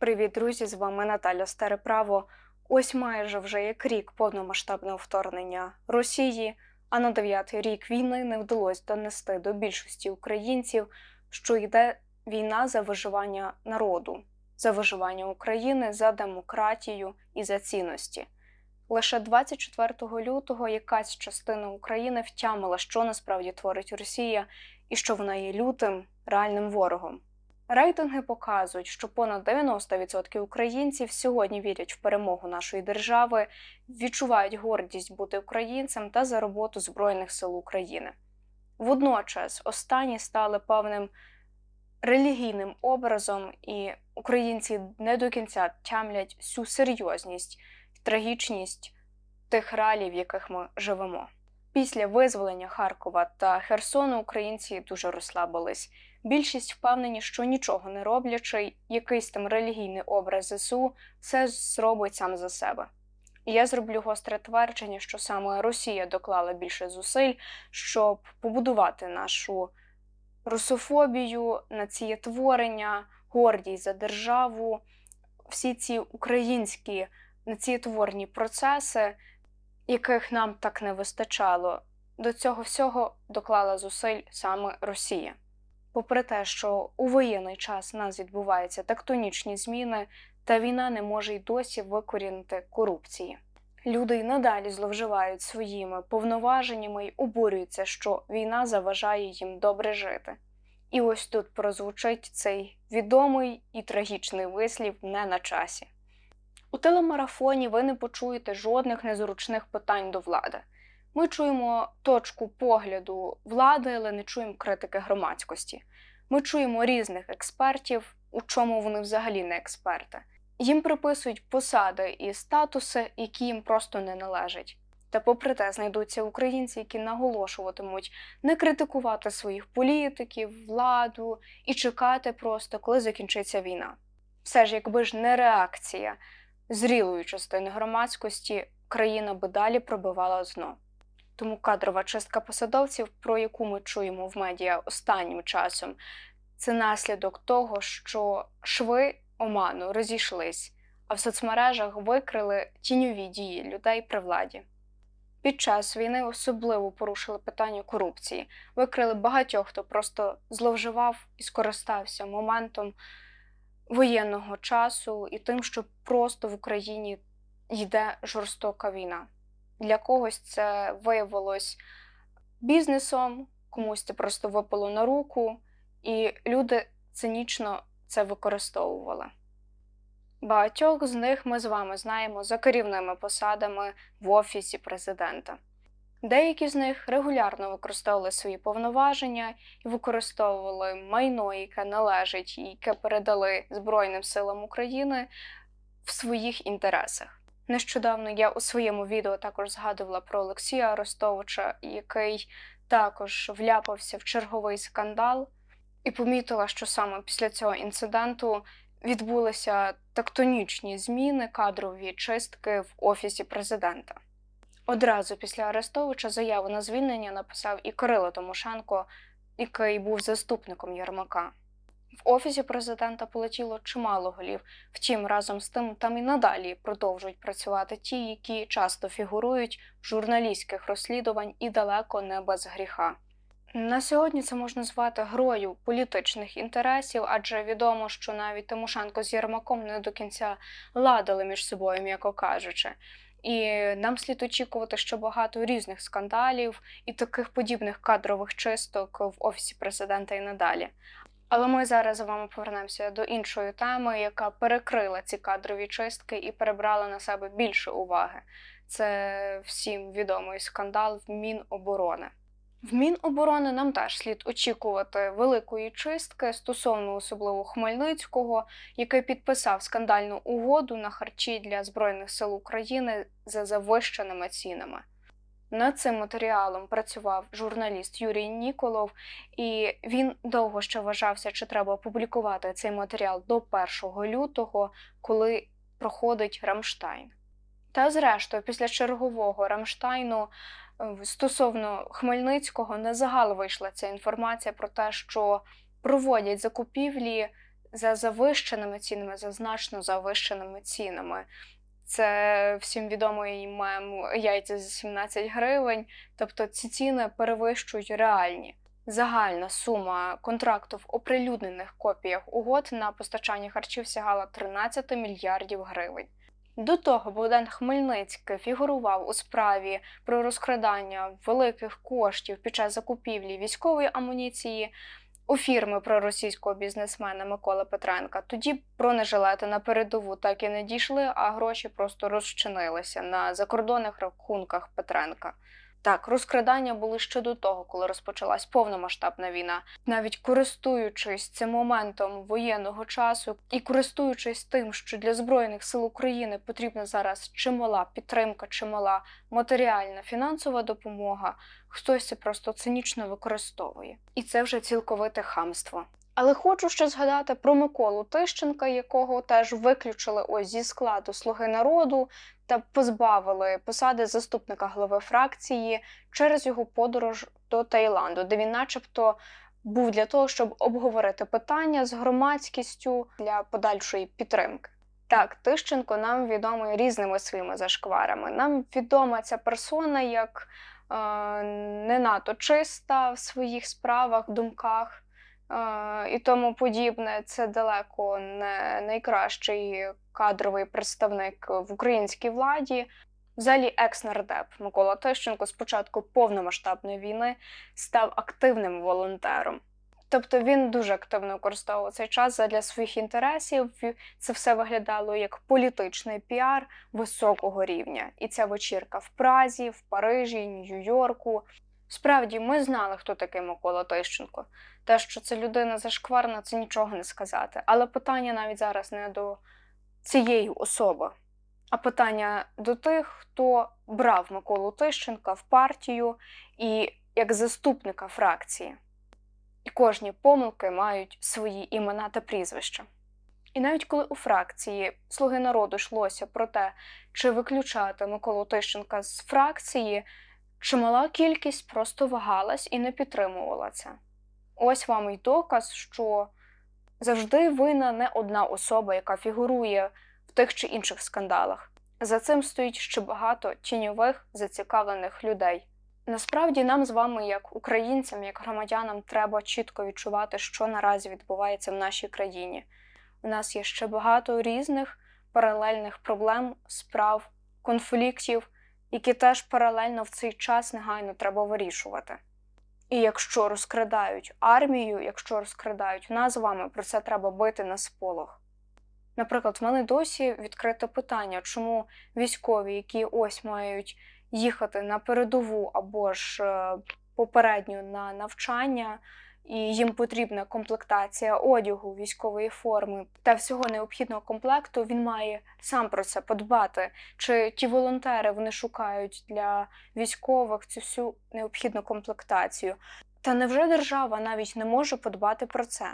Привіт, друзі! З вами Наталя Стареправо. Ось майже вже як рік повномасштабного вторгнення Росії, а на дев'ятий рік війни не вдалося донести до більшості українців, що йде війна за виживання народу, за виживання України, за демократію і за цінності. Лише 24 лютого якась частина України втямила, що насправді творить Росія і що вона є лютим реальним ворогом. Рейтинги показують, що понад 90% українців сьогодні вірять в перемогу нашої держави, відчувають гордість бути українцем та за роботу Збройних сил України. Водночас останні стали певним релігійним образом, і українці не до кінця тямлять всю серйозність трагічність тих реалій, в яких ми живемо. Після визволення Харкова та Херсону українці дуже розслабились. Більшість впевнені, що нічого не роблячи, якийсь там релігійний образ ЗСУ все зробить сам за себе. І я зроблю гостре твердження, що саме Росія доклала більше зусиль, щоб побудувати нашу русофобію, націєтворення, гордість за державу, всі ці українські націєтворні процеси, яких нам так не вистачало. До цього всього доклала зусиль саме Росія. Попри те, що у воєнний час в нас відбуваються тектонічні зміни, та війна не може й досі викорінити корупції. Люди й надалі зловживають своїми повноваженнями й обурюються, що війна заважає їм добре жити. І ось тут прозвучить цей відомий і трагічний вислів не на часі. У телемарафоні ви не почуєте жодних незручних питань до влади. Ми чуємо точку погляду влади, але не чуємо критики громадськості. Ми чуємо різних експертів, у чому вони взагалі не експерти. Їм приписують посади і статуси, які їм просто не належать. Та, попри те, знайдуться українці, які наголошуватимуть не критикувати своїх політиків, владу і чекати просто, коли закінчиться війна. Все ж, якби ж не реакція зрілої частини громадськості, країна би далі пробивала зно. Тому кадрова чистка посадовців, про яку ми чуємо в медіа останнім часом, це наслідок того, що шви оману розійшлись, а в соцмережах викрили тіньові дії людей при владі. Під час війни особливо порушили питання корупції, викрили багатьох, хто просто зловживав і скористався моментом воєнного часу і тим, що просто в Україні йде жорстока війна. Для когось це виявилось бізнесом, комусь це просто випало на руку, і люди цинічно це використовували. Багатьох з них ми з вами знаємо за керівними посадами в Офісі президента. Деякі з них регулярно використовували свої повноваження і використовували майно, яке належить і яке передали Збройним силам України в своїх інтересах. Нещодавно я у своєму відео також згадувала про Олексія Арестовича, який також вляпався в черговий скандал, і помітила, що саме після цього інциденту відбулися тектонічні зміни кадрові чистки в офісі президента. Одразу після Арестовича заяву на звільнення написав і Кирило Тимошенко, який був заступником Єрмака. В офісі президента полетіло чимало голів, втім, разом з тим там і надалі продовжують працювати ті, які часто фігурують в журналістських розслідувань і далеко не без гріха. На сьогодні це можна звати грою політичних інтересів, адже відомо, що навіть Тимошенко з Єрмаком не до кінця ладили між собою, м'яко кажучи. І нам слід очікувати, що багато різних скандалів і таких подібних кадрових чисток в офісі президента і надалі. Але ми зараз з вами повернемося до іншої теми, яка перекрила ці кадрові чистки і перебрала на себе більше уваги. Це всім відомий скандал в Міноборони. В Міноборони нам теж слід очікувати великої чистки стосовно особливо Хмельницького, який підписав скандальну угоду на харчі для Збройних сил України за завищеними цінами. Над цим матеріалом працював журналіст Юрій Ніколов, і він довго ще вважався, чи треба опублікувати цей матеріал до 1 лютого, коли проходить Рамштайн. Та, зрештою, після чергового Рамштайну стосовно Хмельницького на загал вийшла ця інформація про те, що проводять закупівлі за завищеними цінами, за значно завищеними цінами. Це всім відомий мем яйця за 17 гривень. Тобто ці ціни перевищують реальні. Загальна сума контракту в оприлюднених копіях угод на постачання харчів сягала 13 мільярдів гривень. До того Богдан Хмельницький фігурував у справі про розкрадання великих коштів під час закупівлі військової амуніції у фірми проросійського бізнесмена Миколи Петренка. Тоді бронежилети на передову так і не дійшли, а гроші просто розчинилися на закордонних рахунках Петренка. Так, розкрадання були ще до того, коли розпочалась повномасштабна війна. Навіть користуючись цим моментом воєнного часу і користуючись тим, що для збройних сил України потрібна зараз чимала підтримка, чимала матеріальна фінансова допомога, хтось це просто цинічно використовує. І це вже цілковите хамство. Але хочу ще згадати про Миколу Тищенка, якого теж виключили ось зі складу Слуги народу та позбавили посади заступника голови фракції через його подорож до Таїланду, де він, начебто, був для того, щоб обговорити питання з громадськістю для подальшої підтримки. Так, Тищенко нам відомий різними своїми зашкварами. Нам відома ця персона як е, не надто чиста в своїх справах, думках і тому подібне. Це далеко не найкращий кадровий представник в українській владі. Взагалі, екс-нардеп Микола Тищенко з початку повномасштабної війни став активним волонтером. Тобто він дуже активно використовував цей час для своїх інтересів. Це все виглядало як політичний піар високого рівня. І ця вечірка в Празі, в Парижі, Нью-Йорку. Справді, ми знали, хто такий Микола Тищенко. Те, що це людина зашкварна, це нічого не сказати. Але питання навіть зараз не до цієї особи, а питання до тих, хто брав Миколу Тищенка в партію і як заступника фракції. І кожні помилки мають свої імена та прізвища. І навіть коли у фракції Слуги народу йшлося про те, чи виключати Миколу Тищенка з фракції, чимала кількість просто вагалась і не підтримувала це. Ось вам і доказ, що завжди винна не одна особа, яка фігурує в тих чи інших скандалах. За цим стоїть ще багато тіньових зацікавлених людей. Насправді нам з вами, як українцям, як громадянам, треба чітко відчувати, що наразі відбувається в нашій країні. У нас є ще багато різних паралельних проблем, справ, конфліктів, які теж паралельно в цей час негайно треба вирішувати. І якщо розкрадають армію, якщо розкрадають нас з вами, про це треба бити на сполох. Наприклад, в мене досі відкрите питання, чому військові, які ось мають їхати на передову або ж е, попередньо на навчання, і їм потрібна комплектація одягу, військової форми та всього необхідного комплекту, він має сам про це подбати. Чи ті волонтери вони шукають для військових цю всю необхідну комплектацію? Та невже держава навіть не може подбати про це?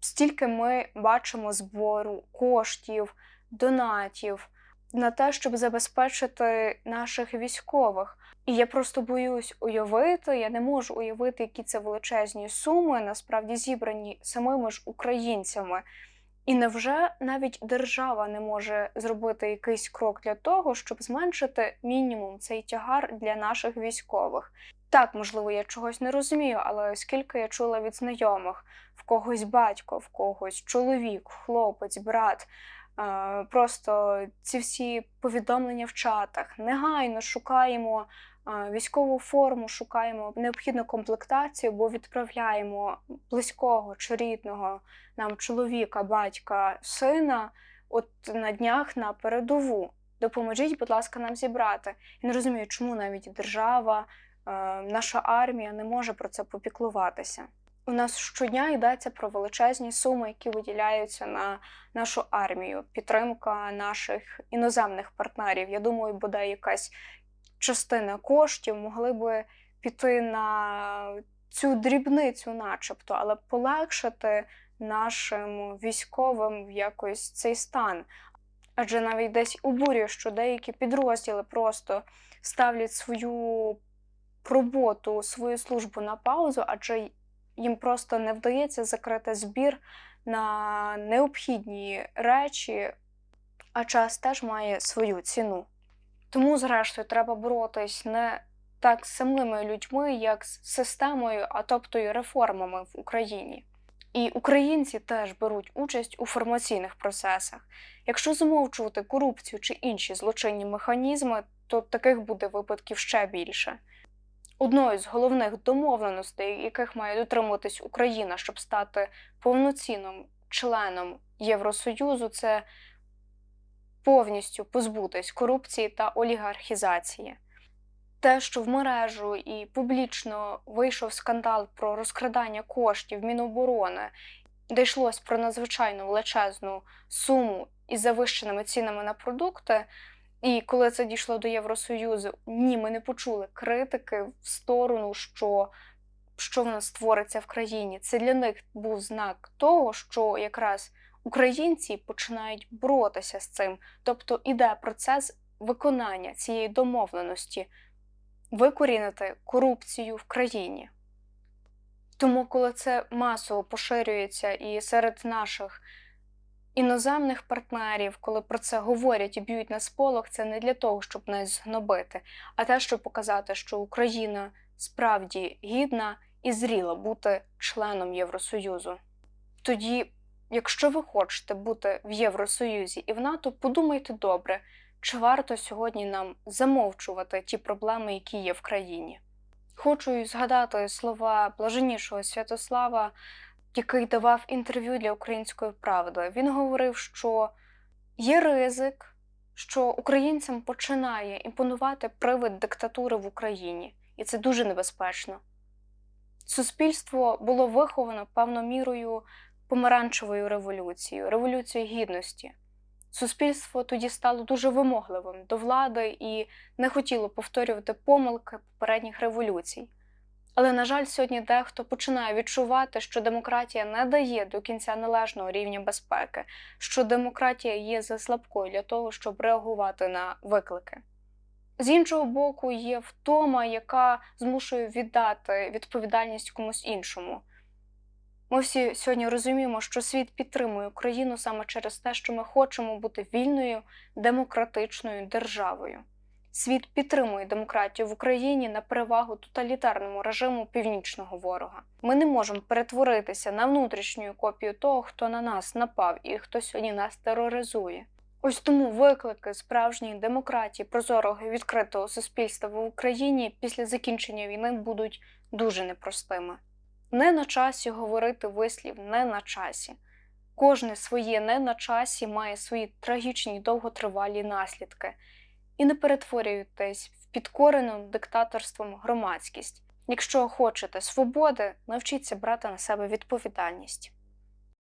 Стільки ми бачимо збору коштів, донатів на те, щоб забезпечити наших військових. І я просто боюсь уявити, я не можу уявити, які це величезні суми, насправді зібрані самими ж українцями. І невже навіть держава не може зробити якийсь крок для того, щоб зменшити мінімум цей тягар для наших військових? Так, можливо, я чогось не розумію, але оскільки я чула від знайомих в когось батько, в когось чоловік, хлопець, брат. Просто ці всі повідомлення в чатах. Негайно шукаємо військову форму, шукаємо необхідну комплектацію, бо відправляємо близького чи рідного нам чоловіка, батька, сина от на днях на передову. Допоможіть, будь ласка, нам зібрати. Я не розумію, чому навіть держава, наша армія не може про це попіклуватися. У нас щодня йдеться про величезні суми, які виділяються на нашу армію, підтримка наших іноземних партнерів. Я думаю, буде якась частина коштів могли би піти на цю дрібницю, начебто, але полегшити нашим військовим якось цей стан. Адже навіть десь обурює, що деякі підрозділи просто ставлять свою роботу, свою службу на паузу, адже їм просто не вдається закрити збір на необхідні речі, а час теж має свою ціну. Тому, зрештою, треба боротись не так з самими людьми, як з системою, а тобто й реформами в Україні. І українці теж беруть участь у формаційних процесах. Якщо замовчувати корупцію чи інші злочинні механізми, то таких буде випадків ще більше. Одною з головних домовленостей, яких має дотримуватись Україна, щоб стати повноцінним членом Євросоюзу, це повністю позбутись корупції та олігархізації. Те, що в мережу і публічно вийшов скандал про розкрадання коштів Міноборони, де йшлось про надзвичайно величезну суму із завищеними цінами на продукти. І коли це дійшло до Євросоюзу, ні, ми не почули критики в сторону, що, що в нас твориться в країні. Це для них був знак того, що якраз українці починають боротися з цим, тобто іде процес виконання цієї домовленості, викорінити корупцію в країні. Тому, коли це масово поширюється і серед наших іноземних партнерів, коли про це говорять і б'ють на сполох, це не для того, щоб нас згнобити, а те, щоб показати, що Україна справді гідна і зріла бути членом Євросоюзу. Тоді, якщо ви хочете бути в Євросоюзі і в НАТО, подумайте добре, чи варто сьогодні нам замовчувати ті проблеми, які є в країні. Хочу згадати слова блаженнішого Святослава, який давав інтерв'ю для української правди. Він говорив, що є ризик, що українцям починає імпонувати привид диктатури в Україні, і це дуже небезпечно. Суспільство було виховано певною мірою помаранчевою революцією, революцією гідності. Суспільство тоді стало дуже вимогливим до влади і не хотіло повторювати помилки попередніх революцій. Але, на жаль, сьогодні дехто починає відчувати, що демократія не дає до кінця належного рівня безпеки, що демократія є за слабкою для того, щоб реагувати на виклики. З іншого боку, є втома, яка змушує віддати відповідальність комусь іншому. Ми всі сьогодні розуміємо, що світ підтримує Україну саме через те, що ми хочемо бути вільною демократичною державою. Світ підтримує демократію в Україні на перевагу тоталітарному режиму північного ворога. Ми не можемо перетворитися на внутрішню копію того, хто на нас напав і хто сьогодні нас тероризує. Ось тому виклики справжньої демократії, прозорого і відкритого суспільства в Україні після закінчення війни будуть дуже непростими. Не на часі говорити вислів, не на часі. Кожне своє не на часі має свої трагічні й довготривалі наслідки і не перетворюйтесь в підкорену диктаторством громадськість. Якщо хочете свободи, навчіться брати на себе відповідальність.